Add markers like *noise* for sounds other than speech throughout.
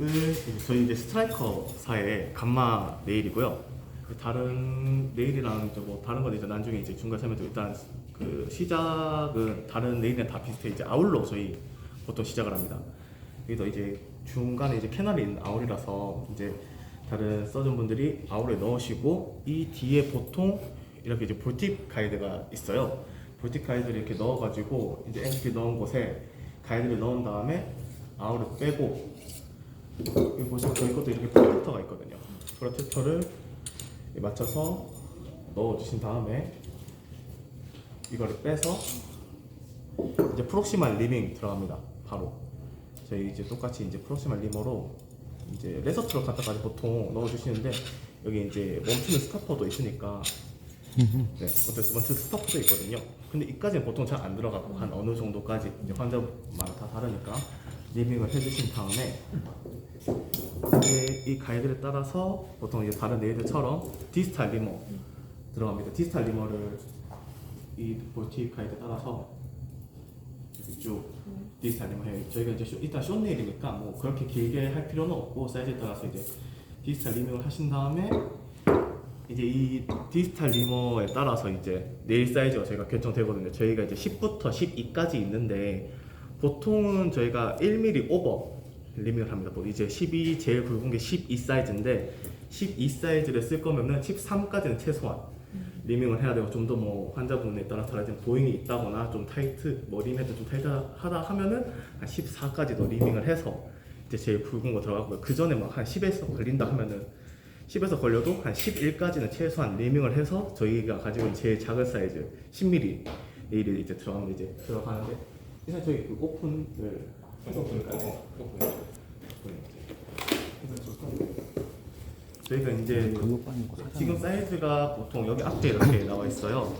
이제 저희 이제 스트라이커 사의 감마 네일이고요. 그 다른 네일이랑 뭐 다른 건 이제 나중에 이제 중간 설명도 일단 그 시작은 다른 네일이랑 다 비슷해 이제 아울로 저희 보통 시작을 합니다. 여기도 이제 중간에 이제 캐널이 있는 아울이라서 이제 다른 서전 분들이 아울에 넣으시고 이 뒤에 보통 이렇게 이제 볼팁 가이드가 있어요. 볼팁 가이드를 이렇게 넣어가지고 이제 NP 넣은 곳에 가이드를 넣은 다음에 아울을 빼고 여기 보시면 저희 것도 이렇게 프로텍터가 있거든요. 프로텍터를 맞춰서 넣어주신 다음에 이거를 빼서 이제 프록시말 리밍 들어갑니다. 바로 저희 이제 똑같이 이제 프록시말 리머로 이제 레서트로 갖다까지 보통 넣어주시는데 여기 이제 멈추는 스타퍼도 있으니까 네, 어떤 멈추는 스타퍼도 있거든요. 근데 이까지는 보통 잘 안 들어가고 한 어느 정도까지 이제 환자마다 다 다르니까 리밍을 해주신 다음에 이 가이드를 따라서 보통 이제 다른 네일들처럼 디스탈 리머 들어갑니다. 디스탈 리머를 이 볼티 가이드 따라서 쭉 디스탈 리머 해요. 저희가 이제 쇼, 일단 숏 네일이니까 뭐 그렇게 길게 할 필요는 없고 사이즈에 따라서 이제 디스탈 리머를 하신 다음에 이제 이 디지털 리머에 따라서 이제 네일 사이즈가 저희가 결정되거든요. 저희가 이제 10부터 12까지 있는데 보통은 저희가 1mm 오버 리밍을 합니다. 뭐 이제 12 제일 굵은 게 12 사이즈인데 12 사이즈를 쓸 거면은 13까지는 최소한 리밍을 해야 되고 좀 더 뭐 환자분에 따라 다르지만 보잉이 있다거나 좀 타이트 뭐 리미도 좀 타이트하다 하면은 한 14까지도 리밍을 해서 이제 제일 굵은 거 들어가고요. 그 전에 막 한 10에서 걸린다 하면은 10에서 걸려도 한 11까지는 최소한 리밍을 해서 저희가 가지고 있는 제일 작은 사이즈 10mm 네일이 이제 들어가면 이제 들어가는데 일단 저희 그 오픈을 해서 볼까요? 저희가 이제 사자. 지금 사이즈가 보통 여기 앞에 이렇게 나와 있어요.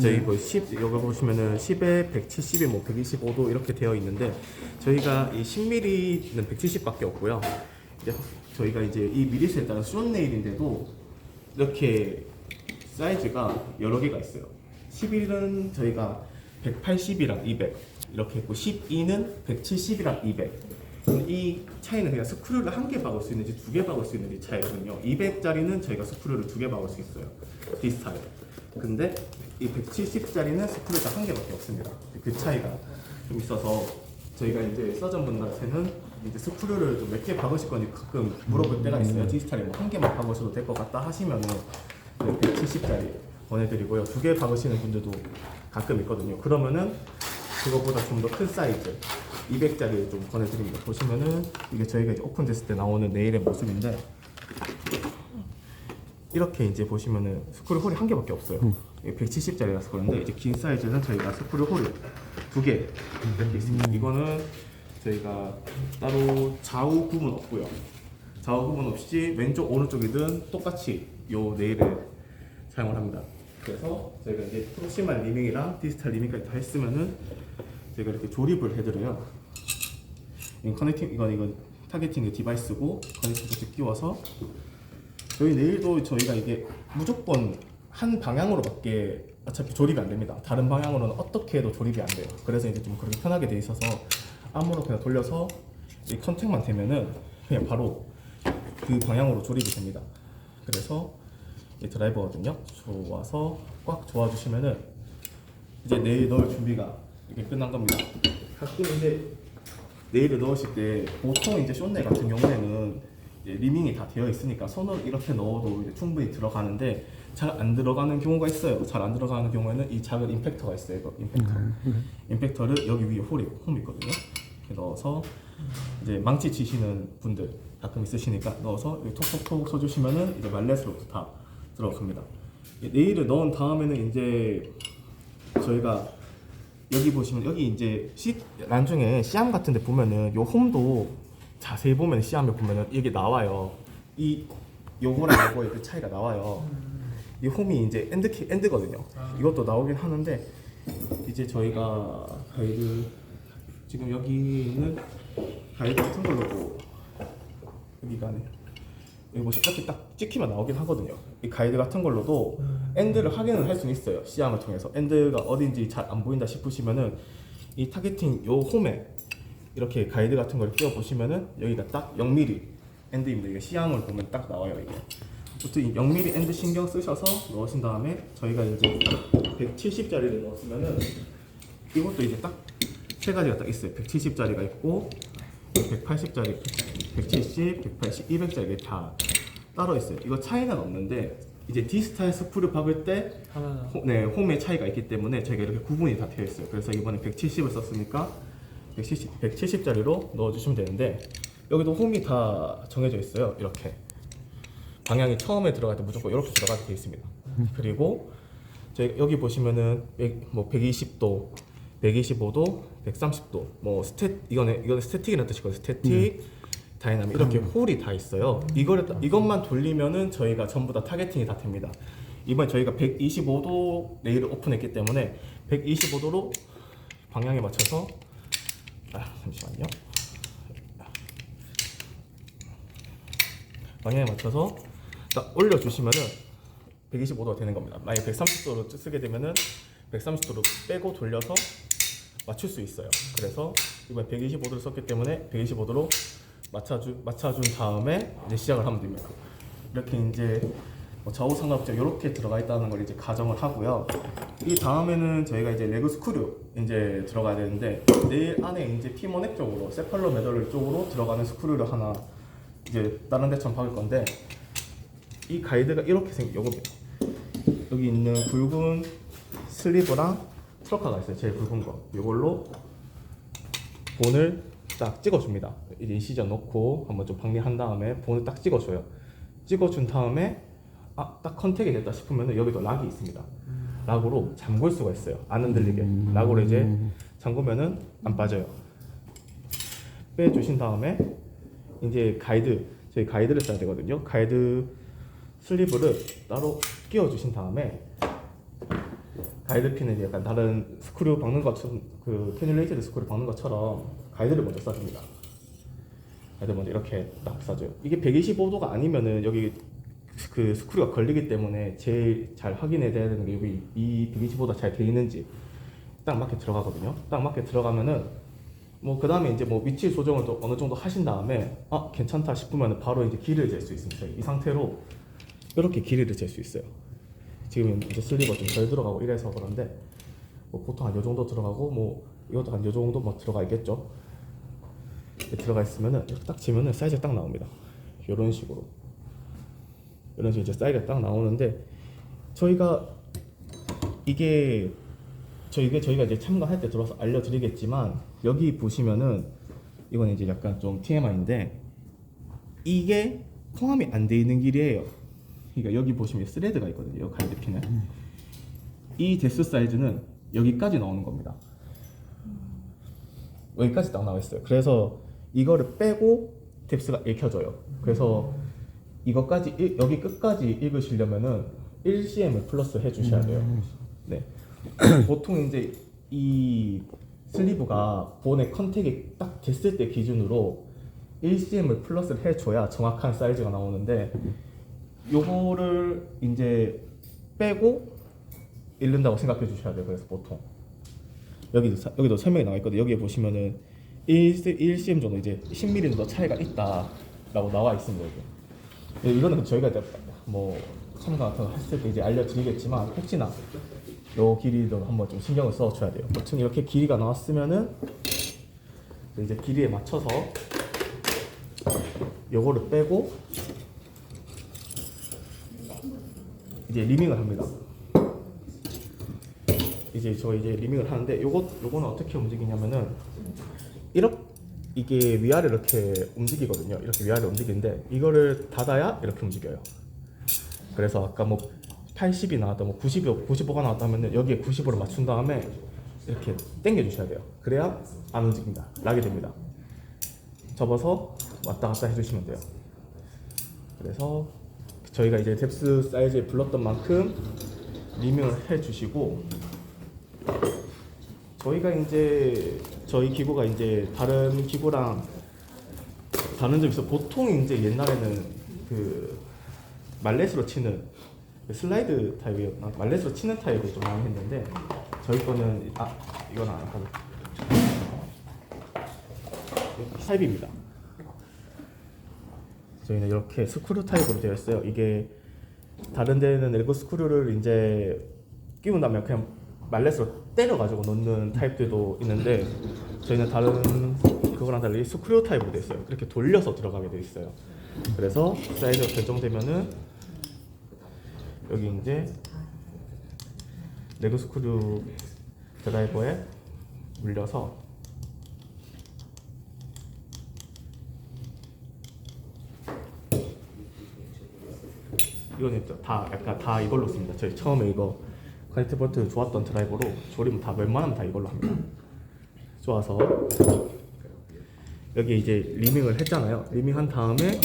저희 뭐 10, 여기 보시면은 10에 170에 뭐 125도 이렇게 되어 있는데 저희가 이 10mm는 170밖에 없고요. 저희가 이제 이 미리수에 따라 숏 네일인데도 이렇게 사이즈가 여러 개가 있어요. 11은 저희가 180이랑 200 이렇게 있고 12는 170이랑 200. 이 차이는 그냥 스크류를 한 개 박을 수 있는지 두 개 박을 수 있는지 차이거든요. 200짜리는 저희가 스크류를 두 개 박을 수 있어요. 디스타일. 근데 이 170짜리는 스크류가 한 개밖에 없습니다. 그 차이가 좀 있어서 저희가 이제 서전분들한테는 이제 스크류를 좀 몇 개 박으실 건지 가끔 물어볼 때가 있어요. 디지털에 뭐 한 개만 박으셔도 될 것 같다 하시면은 170짜리 보내드리고요. 두 개 박으시는 분들도 가끔 있거든요. 그러면은 그거보다 좀 더 큰 사이즈 200짜리 좀 보내드립니다. 보시면은 이게 저희가 이제 오픈됐을 때 나오는 네일의 모습인데 이렇게 이제 보시면은 스크류 홀이 한 개밖에 없어요. 170짜리라서 그런데 이제 긴 사이즈는 저희가 스크류 홀이 두 개 이렇게 있습니다. 이거는 저희가 따로 좌우 구분 없고요. 좌우 구분 없이 왼쪽 오른쪽이든 똑같이 요 네일을 사용을 합니다. 그래서 저희가 이제 프로시말 리밍이랑 디지털 리밍까지 다 했으면은 저희가 이렇게 조립을 해드려요. 이 커넥팅 이건 이건 타겟팅 디바이스고 커넥팅 쭉 끼워서 저희 내일도 저희가 이게 무조건 한 방향으로밖에 어차피 조립이 안 됩니다. 다른 방향으로는 어떻게 해도 조립이 안 돼요. 그래서 이제 좀 그렇게 편하게 돼 있어서 아무로 그냥 돌려서 이 컨택만 되면은 그냥 바로 그 방향으로 조립이 됩니다. 그래서 이 드라이버거든요. 좋아서 꽉 조아 주시면은 이제 내일 넣을 준비가 이게 끝난 겁니다. 가끔 이제 네일을 넣으실 때 보통 이제 숏네 같은 경우에는 리밍이 다 되어 있으니까 손을 이렇게 넣어도 충분히 들어가는데 잘 안 들어가는 경우가 있어요. 잘 안 들어가는 경우에는 이 작은 임팩터가 있어요. 이거 임팩터. 임팩터를 여기 위에 홀이 홈 있거든요. 이렇게 넣어서 이제 망치 치시는 분들 가끔 있으시니까 넣어서 톡톡톡 써주시면은 이제 말렛으로부터 다 들어갑니다. 이 네일을 넣은 다음에는 이제 저희가 여기 보시면 여기 이제 시 나중에 시암 같은데 보면은 요 홈도 자세히 보면 시암에 보면은 이게 나와요. 이 요거랑 요거의 그 차이가 나와요. 이 홈이 이제 엔드 키 엔드거든요. 이것도 나오긴 하는데 이제 저희가 가이드 지금 여기는 가이드 같은 걸로도 여기가 네 여기 뭐 이렇게 딱 찍히면 나오긴 하거든요. 이 가이드 같은 걸로도 엔드를 확인을 할 수는 있어요. 시향을 통해서 엔드가 어딘지 잘 안 보인다 싶으시면은 이 타겟팅 요 홈에 이렇게 가이드 같은 걸 끼워 보시면은 여기가 딱 0mm 엔드입니다. 이게 시향을 보면 딱 나와요 이게. 보통 이 0mm 엔드 신경 쓰셔서 넣으신 다음에 저희가 이제 170짜리를 넣었으면은 이것도 이제 딱 세 가지가 딱 있어요. 170짜리가 있고 180짜리, 170, 180, 200짜리 다 따로 있어요. 이거 차이는 없는데 이제 디스타일 스프를 박을 때 하나 호, 네, 홈의 차이가 있기 때문에 저희가 이렇게 구분이 다 되어 있어요. 그래서 이번에 170을 썼으니까 170, 170짜리로 넣어주시면 되는데 여기도 홈이 다 정해져 있어요. 이렇게 방향이 처음에 들어갈 때 무조건 이렇게 들어가게 되어 있습니다. 그리고 저희 여기 보시면은 100, 뭐 120도, 125도, 130도, 뭐 스탯 이거는 이거는 스태틱이라는 뜻이거든요. 스태틱, 다이나믹 이렇게 홀이 다 있어요. 이거를 다- 이것만 돌리면은 저희가 전부 다 타겟팅이 다 됩니다. 이번에 저희가 125도 레일을 오픈했기 때문에 125도로 방향에 맞춰서 아 잠시만요. 방향에 맞춰서 딱 올려주시면은 125도가 되는 겁니다. 만약 130도로 쓰게 되면은 130도로 빼고 돌려서 맞출 수 있어요. 그래서 이번 125도를 썼기 때문에 125도로 맞춰주 맞춰준 다음에 이제 시작을 하면 됩니다. 이렇게 이제 뭐 좌우 상관없이 이렇게 들어가 있다는 걸 이제 가정을 하고요. 이 다음에는 저희가 이제 레그 스크류 이제 들어가야 되는데 내일 안에 이제 피모넥 쪽으로 세팔로 메달 쪽으로 들어가는 스크류를 하나 이제 다른 데처럼 박을 건데 이 가이드가 이렇게 생긴 요겁니다. 여기 있는 굵은 슬리브랑 트럭카가 있어요. 제일 굵은 거. 이걸로 본을 딱 찍어줍니다. 이제 인시전 넣고 한번 좀 박리한 다음에 본을 딱 찍어줘요. 찍어준 다음에 아, 딱 컨택이 됐다 싶으면 여기도 락이 있습니다. 락으로 잠글 수가 있어요. 안 흔들리게. 락으로 이제 잠그면은 안 빠져요. 빼주신 다음에 이제 가이드 저희 가이드를 써야 되거든요. 가이드 슬리브를 따로 끼워 주신 다음에 가이드 핀은 약간 다른 스크류 박는 것처럼 그 캐뉼레이티드 스크류 박는 것처럼 가이드를 먼저 써줍니다. 가이드 먼저 이렇게 딱 써줘요. 이게 125도가 아니면은 여기 그 스크류가 걸리기 때문에 제일 잘 확인해야 되는 게 여기 이 125도 잘돼 있는지 딱 맞게 들어가거든요. 딱 맞게 들어가면은 뭐 그 다음에 이제 뭐 위치 조정을 또 어느 정도 하신 다음에 아 괜찮다 싶으면 바로 이제 길이를 잴수 있습니다. 이 상태로 이렇게 길이를 잴 수 있어요. 지금 이제 슬리버 좀 덜 들어가고 이래서 그런데 뭐 보통 한 요 정도 들어가고 뭐 이것도 한 요 정도 뭐 들어가 있겠죠. 들어가 있으면은 딱 지면은 사이즈가 딱 나옵니다. 이런 식으로 이런 식으로 이제 사이즈가 딱 나오는데 저희가 이게 저희가 저희가 이제 참가할 때 들어서 알려드리겠지만 여기 보시면은 이건 이제 약간 좀 TMI인데 이게 포함이 안 돼 있는 길이에요. 그러니까 여기 보시면 스레드가 있거든요. 가이드 핀은 이 데스 사이즈는 여기까지 나오는 겁니다. 여기까지 딱 나와 있어요. 그래서 이거를 빼고 뎁스가 읽혀져요. 그래서 이것까지 읽- 여기 끝까지 읽으시려면은 1cm을 플러스 해주셔야 돼요. 네. 보통 이제 이 슬리브가 본의 컨택이 딱 됐을 때 기준으로 1cm을 플러스를 해줘야 정확한 사이즈가 나오는데 요거를 이제 빼고 읽는다고 생각해 주셔야 돼요. 그래서 보통 여기도 사- 여기도 설명이 나와 있거든요. 여기에 보시면은 1, 1cm 정도 이제 10mm 정도 차이가 있다라고 나와 있습니다. 여기. 네, 이거는 저희가 이제 뭐 참가 같은 거 했을 때 이제 알려드리겠지만 혹시나 요 길이도 한번 좀 신경을 써줘야 돼요. 보통 이렇게 길이가 나왔으면은 이제 길이에 맞춰서 요거를 빼고 이제 리밍을 합니다. 이제 저 이제 리밍을 하는데 요거 요거는 어떻게 움직이냐면은 이렇게 이게 위아래 이렇게 움직이거든요. 이렇게 위아래 움직이는데 이거를 닫아야 이렇게 움직여요. 그래서 아까 뭐 80이 나왔다, 뭐 90이 95가 나왔다면은 여기에 90으로 맞춘 다음에 이렇게 당겨 주셔야 돼요. 그래야 안 움직입니다. 락이 됩니다. 접어서 왔다 갔다 해주시면 돼요. 그래서 저희가 이제 뎁스 사이즈에 불렀던 만큼 리밍을 해주시고 저희가 이제 저희 기구가 이제 다른 기구랑 다른 점이 있어 보통 이제 옛날에는 그 말렛으로 치는 그 슬라이드 타입이었나 말렛으로 치는 타입을 좀 많이 했는데 저희 거는 아 이건 안 하고 타입입니다. 저희는 이렇게 스크류 타입으로 되어 있어요. 이게 다른 데는 엘고 스크류를 이제 끼운 다음에 그냥 말렛으로 때려가지고 넣는 타입들도 있는데 저희는 다른 그거랑 달리 스크류 타입으로 되어 있어요. 그렇게 돌려서 들어가게 되어 있어요. 그래서 사이즈가 결정되면은 여기 이제 레그 스크류 드라이버에 물려서 이거는 다 약간 다 이걸로 씁니다. 저희 처음에 이거 카이트 볼트 좋았던 드라이버로 조립은 다 웬만하면 다 이걸로 합니다. 좋아서 여기 이제 리밍을 했잖아요. 리밍한 다음에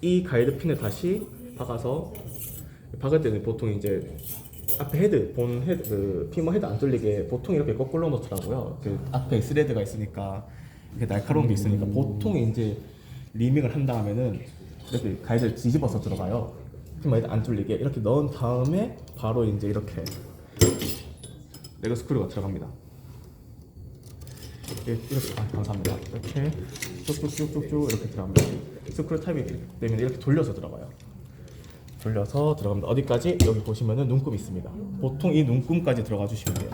이 가이드 핀을 다시 박아서 박을 때는 보통 이제 앞에 헤드 본 헤드 그 피머 헤드 안 뚫리게 보통 이렇게 거꾸로 놓더라고요. 그 앞에 스레드가 있으니까 이렇게 날카로운 게 있으니까 보통 이제 리밍을 한 다음에는 이렇게 가이드를 뒤집어서 들어가요. 헤드 안 뚫리게 이렇게 넣은 다음에 바로 이제 이렇게 레그 스크류가 들어갑니다. 이렇게, 이렇게 아, 감사합니다. 이렇게 쭉쭉쭉쭉쭉 이렇게 들어갑니다. 스크류 타입이 되면 이렇게 돌려서 들어가요. 돌려서 들어갑니다. 어디까지? 여기 보시면은 눈금이 있습니다. 보통 이 눈금까지 들어가 주시면 돼요.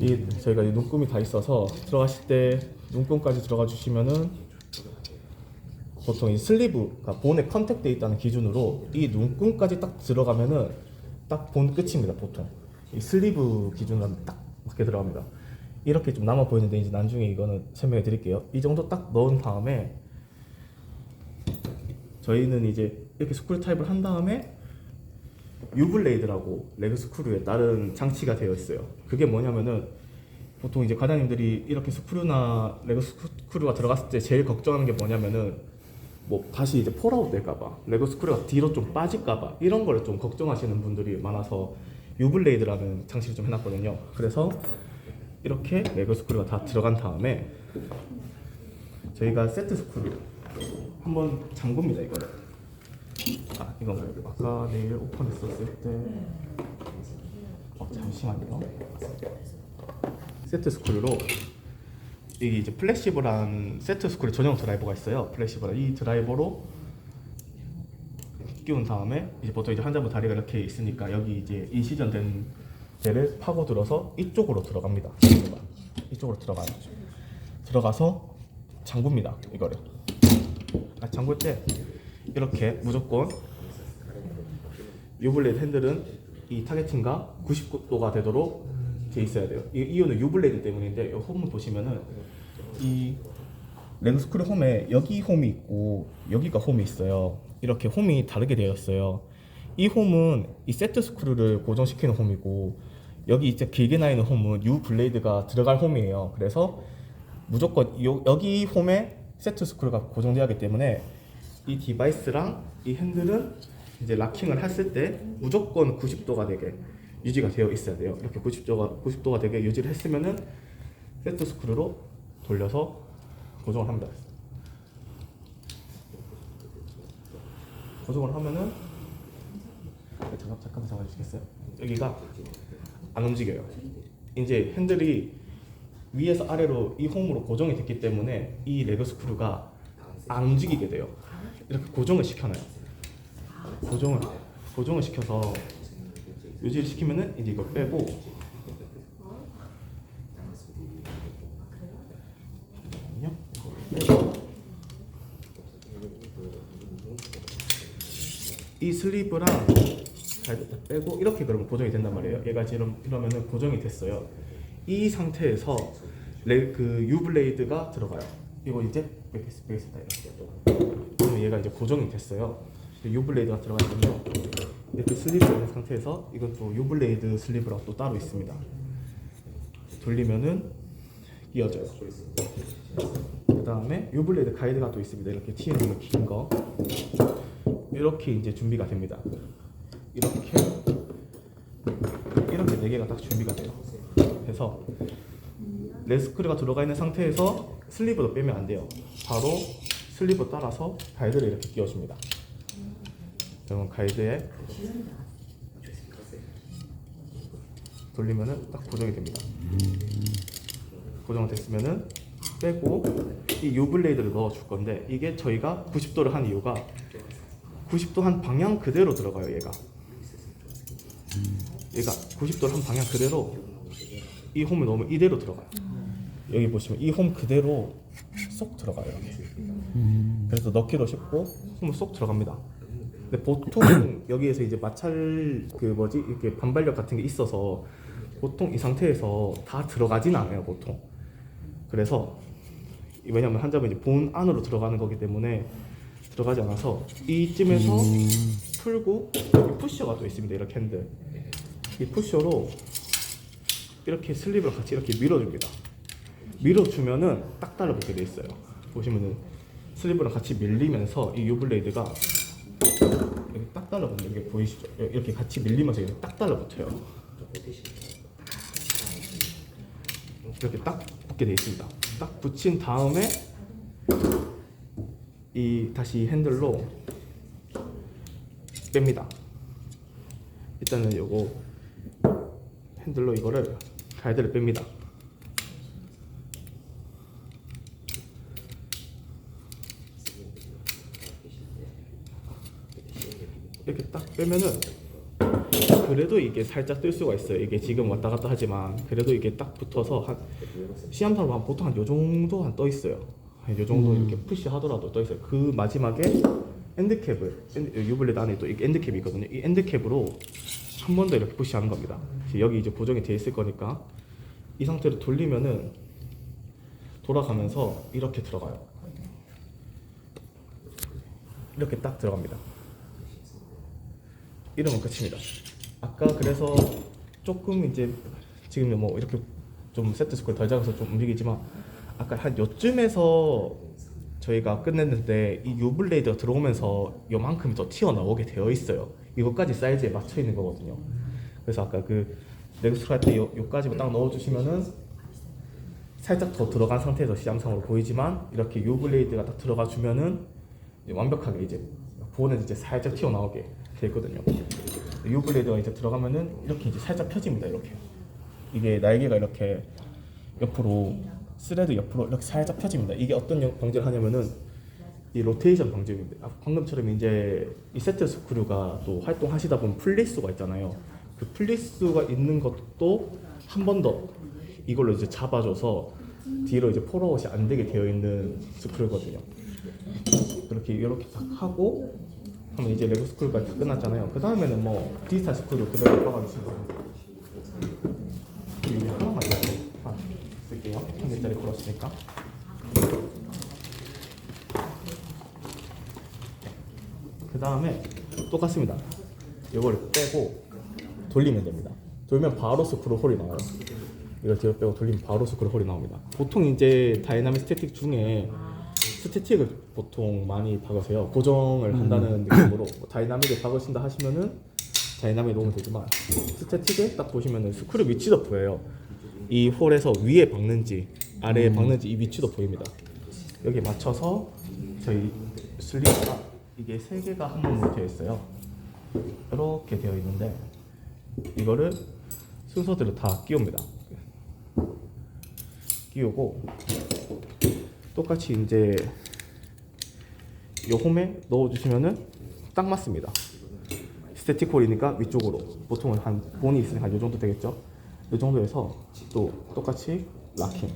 이 저희가 이 눈금이 다 있어서 들어가실 때 눈금까지 들어가 주시면은 보통 이 슬리브, 그러니까 본에 컨택돼 있다는 기준으로 이 눈금까지 딱 들어가면은 딱 본 끝입니다. 보통 이 슬리브 기준으로 하면 딱 이렇게 들어갑니다. 이렇게 좀 남아 보이는데 이제 나중에 이거는 설명해 드릴게요. 이 정도 딱 넣은 다음에 저희는 이제 이렇게 스크류 타입을 한 다음에 유블레이드라고 레그 스크류에 다른 장치가 되어 있어요. 그게 뭐냐면은 보통 이제 과장님들이 이렇게 스크류나 레그 스크류가 들어갔을 때 제일 걱정하는 게 뭐냐면은 뭐 다시 이제 폴아웃 될까봐 레고 스크류가 뒤로 좀 빠질까봐 이런 걸 좀 걱정하시는 분들이 많아서 유블레이드라는 장치를 좀 해놨거든요. 그래서 이렇게 레고 스크류가 다 들어간 다음에 저희가 세트 스크류 한번 잠굽니다 이거를. 아 이건 말고 아까 내일 오픈했었을 때. 어 잠시만요. 세트 스크류로 이게 이제 플렉시블한 세트 스크류 전용 드라이버가 있어요. 플렉시블한 이 드라이버로 끼운 다음에 이제 보통 이제 환자분 다리가 이렇게 있으니까 여기 이제 인시전 된 데를 파고 들어서 이쪽으로 들어갑니다. 이쪽으로 들어가요. 들어가서 잠굽니다. 이거를. 아, 잠글 때 이렇게 무조건 유블레이드 핸들은 이 타겟팅과 90도가 되도록 돼 있어야 돼요. 이 이유는 유블레이드 때문인데 이 홈을 보시면은 이 스크류 홈에 여기 홈이 있고 여기가 홈이 있어요. 이렇게 홈이 다르게 되어 있어요. 이 홈은 이 세트 스크류를 고정시키는 홈이고 여기 이제 길게 나 있는 홈은 U 블레이드가 들어갈 홈이에요. 그래서 무조건 요, 여기 홈에 세트 스크류가 고정되어야 하기 때문에 이 디바이스랑 이 핸들은 이제 락킹을 했을 때 무조건 90도가 되게 유지가 되어 있어야 돼요. 이렇게 90도가 90도가 되게 유지를 했으면은 세트 스크류로 돌려서 고정을 합니다. 고정을 하면은 네, 잠깐 잠깐 잠깐 주시겠어요? 여기가 안 움직여요. 이제 핸들이 위에서 아래로 이 홈으로 고정이 됐기 때문에 이 레그 스크류가 안 움직이게 돼요. 이렇게 고정을 시켜놔요. 고정을 고정을 시켜서 유지를 시키면은 이제 이걸 빼고 이 가이드 딱 빼고 이렇게 그러면 고정이 된단 말이에요. 얘가 지금 이러면은 고정이 됐어요. 이 상태에서 레, 그 U 블레이드가 들어가요. 이거 이제 빼겠- 빼겠습니다. 이렇게. 그러면 얘가 이제 고정이 됐어요. U 블레이드가 들어가거든요. 이렇게 슬리브 있는 상태에서 이것도 U 블레이드 슬리브라고 또 따로 있습니다. 돌리면은 이어져요. 그 다음에 U 블레이드 가이드가 또 있습니다. 이렇게 TN으로 긴 거. 이렇게 이제 준비가 됩니다. 이렇게 이렇게 네 개가 딱 준비가 돼요. 그래서 레스크류가 들어가 있는 상태에서 슬리브도 빼면 안 돼요. 바로 슬리브 따라서 가이드를 이렇게 끼워줍니다. 그러면 가이드에 돌리면은 딱 고정이 됩니다. 고정됐으면은 빼고 이 U 블레이드를 넣어 줄 건데 이게 저희가 90도를 한 이유가 90도 한 방향 그대로 들어가요 얘가. 얘가 90도를 한 방향 그대로 이 홈을 넣으면 이대로 들어가요. 여기 보시면 이 홈 그대로 쏙 들어가요 여기. 그래서 넣기도 쉽고 홈을 쏙 들어갑니다 근데 보통 *clears throat* 여기에서 이제 마찰 그 뭐지? 이렇게 반발력 같은 게 있어서 보통 이 상태에서 다 들어가진 않아요 보통. 그래서 왜냐면 한 점은 이제 본 안으로 들어가는 거기 때문에 들어가지 않아서 이쯤에서 풀고 여기 푸셔가 또 있습니다 이렇게 핸들. 이 푸셔로 이렇게 슬립을 같이 이렇게 밀어줍니다. 밀어주면은 딱 달라붙게 돼 있어요. 보시면은 슬립이랑 같이 밀리면서 이 유블레이드가 딱 달라붙는 게 보이시죠? 이렇게 같이 밀리면서 이렇게 딱 달라붙어요 이렇게 딱 붙게 돼 있습니다. 딱 붙인 다음에 이 다시 핸들로 뺍니다. 일단은 요거 핸들로 이거를 가이드를 뺍니다. 이렇게 딱 빼면은 그래도 이게 살짝 뜰 수가 있어요. 이게 지금 왔다 갔다 하지만 그래도 이게 딱 붙어서 한 시험사로 한 보통 한 요 정도 한 떠 있어요. 한 요 정도 이렇게 푸시 하더라도 떠 있어요. 그 마지막에 엔드캡을 엔드- 유블렛 안에 또 엔드캡이 있거든요. 이 엔드캡으로 한 번 더 이렇게 푸시하는 겁니다. 여기 이제 고정이 돼 있을 거니까 이 상태로 돌리면은 돌아가면서 이렇게 들어가요. 이렇게 딱 들어갑니다. 이러면 끝입니다. 아까 그래서 조금 이제 지금 뭐 이렇게 좀 세트 스코어 덜 작아서 좀 움직이지만 아까 한 요쯤에서 저희가 끝냈는데 이 유블레이드가 들어오면서 요만큼이 더 튀어나오게 되어 있어요. 이것까지 사이즈에 맞춰 있는 거거든요. 그래서 아까 그 넥스트 할때 요까지만 딱 넣어주시면은 살짝 더 들어간 상태에서 시험상으로 보이지만 이렇게 유블레이드가 딱 들어가 주면은 완벽하게 이제 본은 이제 살짝 튀어나오게 돼 있거든요. 유블레이드가 이제 들어가면은 이렇게 이제 살짝 펴집니다. 이렇게 이게 날개가 이렇게 옆으로 스레드 옆으로 이렇게 살짝 펴집니다. 이게 어떤 영- 방지를 하냐면은 이 로테이션 방지입니다. 아, 방금처럼 이제 이 세트 스크류가 또 활동하시다 보면 플리스가 있잖아요. 그 플리스가 있는 것도 한 번 더 이걸로 이제 잡아줘서 뒤로 이제 폴아웃이 안 되게 되어 있는 스크류거든요. 그렇게 이렇게 딱 하고 하면 이제 레고 스크류가 다 끝났잖아요. 그 다음에는 뭐 디지털 스크류 그대로 됩니다. 이거 하나만 이렇게 하나 쓸게요. 한 개짜리 걸었으니까. 그 다음에 똑같습니다. 이걸 빼고 돌리면 됩니다. 돌면 바로 스크류 홀이 나와요. 이걸 뒤로 빼고 돌리면 바로 스크류 홀이 나옵니다. 보통 이제 다이나믹 스태틱 중에 스태틱을 보통 많이 박으세요. 고정을 한다는 느낌으로 뭐 다이나믹을 박으신다 하시면은 다이나믹에 놓으면 되지만 스태틱에 딱 보시면은 스크류 위치도 보여요. 이 홀에서 위에 박는지 아래에 박는지 이 위치도 보입니다. 여기 맞춰서 저희 슬리브가 이게 세 개가 한 몸으로 되어 있어요. 이렇게 되어 있는데 이거를 순서대로 다 끼웁니다. 끼우고 똑같이 이제 요 홈에 넣어주시면은 딱 맞습니다. 스태틱 홀이니까 위쪽으로 보통은 한 본이 있으니까 요 정도 되겠죠. 요 정도에서 또 똑같이 락킹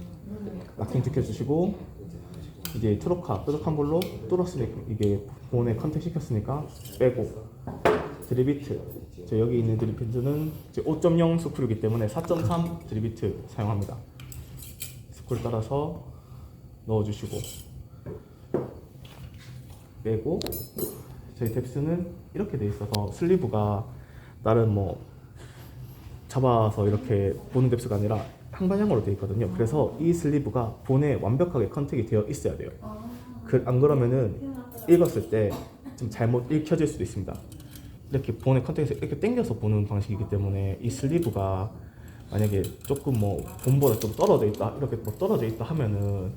락킹 지켜주시고 이제 트로카 뾰족한 볼로 뚫었으니까 이게 본에 컨택 시켰으니까 빼고 드리비트 저 여기 있는 드리비트는 5.0 스크류이기 때문에 4.3 드리비트 사용합니다. 스크류 따라서 넣어주시고 빼고 저희 뎁스는 이렇게 돼 있어서 슬리브가 다른 뭐 잡아서 이렇게 보는 뎁스가 아니라 항방향으로 돼 있거든요. 그래서 이 슬리브가 본에 완벽하게 컨택이 되어 있어야 돼요. 그, 안 그러면은 읽었을 때 좀 잘못 읽혀질 수도 있습니다. 이렇게 본에 컨택해서 이렇게 당겨서 보는 방식이기 때문에 이 슬리브가 만약에 조금 뭐 본보다 좀 떨어져 있다 이렇게 뭐 떨어져 있다 하면은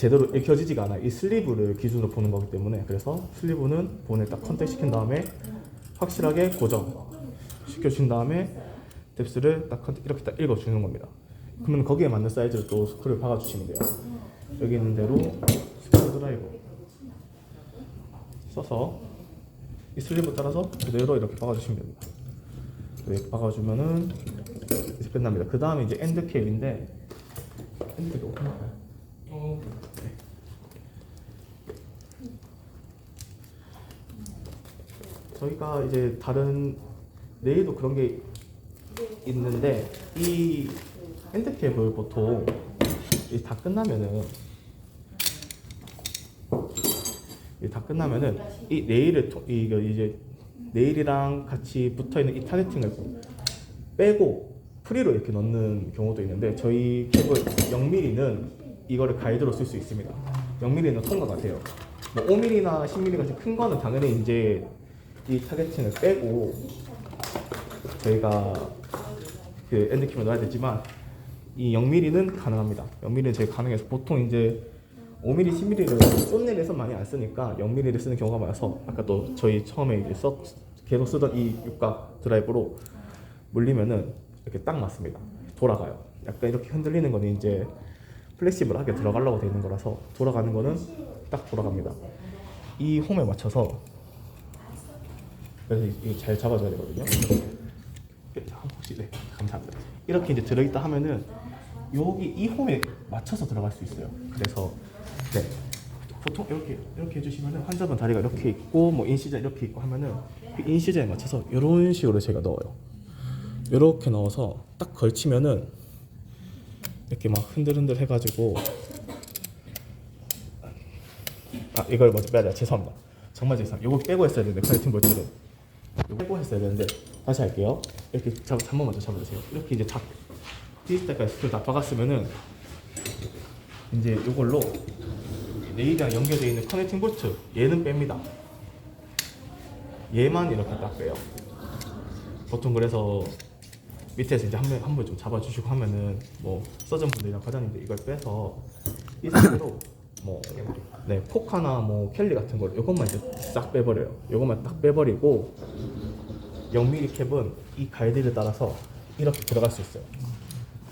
제대로 읽혀지지가 않아 이 슬리브를 기준으로 보는 거기 때문에 그래서 슬리브는 본에 딱 컨택 시킨 다음에 확실하게 고정 시켜준 다음에 뎁스를 딱 컨택 이렇게 딱 읽어주는 겁니다 그러면 거기에 맞는 사이즈로 또 스크를 박아주시면 돼요 여기 있는 대로 스크류 드라이버 써서 이 슬립을 따라서 그대로 이렇게 박아주시면 됩니다. 이렇게 박아주면은 이제 끝납니다. 그 다음에 이제 엔드 캡인데 엔드 캡 오픈할까요? 저희가 이제 다른 내일도 그런 게 있는데 이 핸드캡을 보통 이다 끝나면은 이다 끝나면은 이 네일을 토- 이거 이제 네일이랑 같이 붙어 있는 이 타겟팅을 빼고 프리로 이렇게 넣는 경우도 있는데 저희 캡을 0mm는 이거를 가이드로 쓸 수 있습니다. 0mm는 통과가 돼요. 뭐 5mm나 10mm 같이 큰 거는 당연히 이제 이 타겟팅을 빼고 저희가 그 엔드킴을 넣어야 되지만 이 0mm는 가능합니다. 0mm는 저희 가능해서 보통 이제 5mm, 10mm를 쏜넬에서 많이 안 쓰니까 0mm를 쓰는 경우가 많아서 아까 또 저희 처음에 이제 써, 계속 쓰던 이 육각 드라이브로 물리면은 이렇게 딱 맞습니다. 돌아가요. 약간 이렇게 흔들리는 거는 이제 플렉시블하게 들어가려고 되어 있는 거라서 돌아가는 거는 딱 돌아갑니다. 이 홈에 맞춰서 그래서 이거 잘 잡아줘야 되거든요. 자, 혹시 네 감사합니다. 이렇게 이제 들어있다 하면은 여기 이 홈에 맞춰서 들어갈 수 있어요. 그래서 네 보통 이렇게 이렇게 해주시면은 환자분 다리가 이렇게 있고 뭐 인시전 이렇게 있고 하면은 그 인시전에 맞춰서 이런 식으로 제가 넣어요. 이렇게 넣어서 딱 걸치면은 이렇게 막 흔들흔들 해가지고 아 이걸 먼저 빼야 돼 죄송합니다 정말 죄송합니다 이거 빼고 했어야 되는데 카이팅 볼트를 이거 빼고 했어야 되는데 다시 할게요. 이렇게 잡, 한번 먼저 잡아주세요. 이렇게 이제 다 디지털까지 스크류 다 박았으면은 이제 이걸로 네일이랑 연결되어 있는 커넥팅 볼트 얘는 뺍니다. 얘만 이렇게 딱 빼요. 보통 그래서 밑에서 이제 한번 한번 좀 잡아주시고 하면은 뭐 서전 분들이나 과장님들 이걸 빼서 이 상태로 뭐 네 포카나 뭐 켈리 같은 걸 이것만 이제 싹 빼버려요. 이것만 딱 빼버리고 0mm 캡은 이 가이드를 따라서 이렇게 들어갈 수 있어요.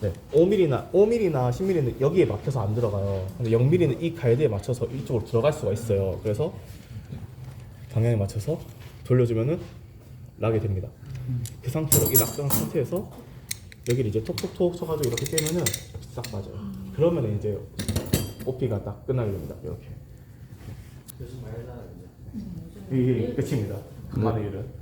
네, 5mm나 5mm나 10mm는 여기에 막혀서 안 들어가요. 근데 0mm는 이 가이드에 맞춰서 이쪽으로 들어갈 수가 있어요. 그래서 방향에 맞춰서 돌려주면은 락이 됩니다. 그 상태로 이 낙장한 상태에서 여기를 이제 톡톡톡 쳐가지고 이렇게 빼면은 싹 빠져요. 그러면 이제 오피가 딱 끝나게 됩니다. 이렇게. 이게 끝입니다. 간만의 일은.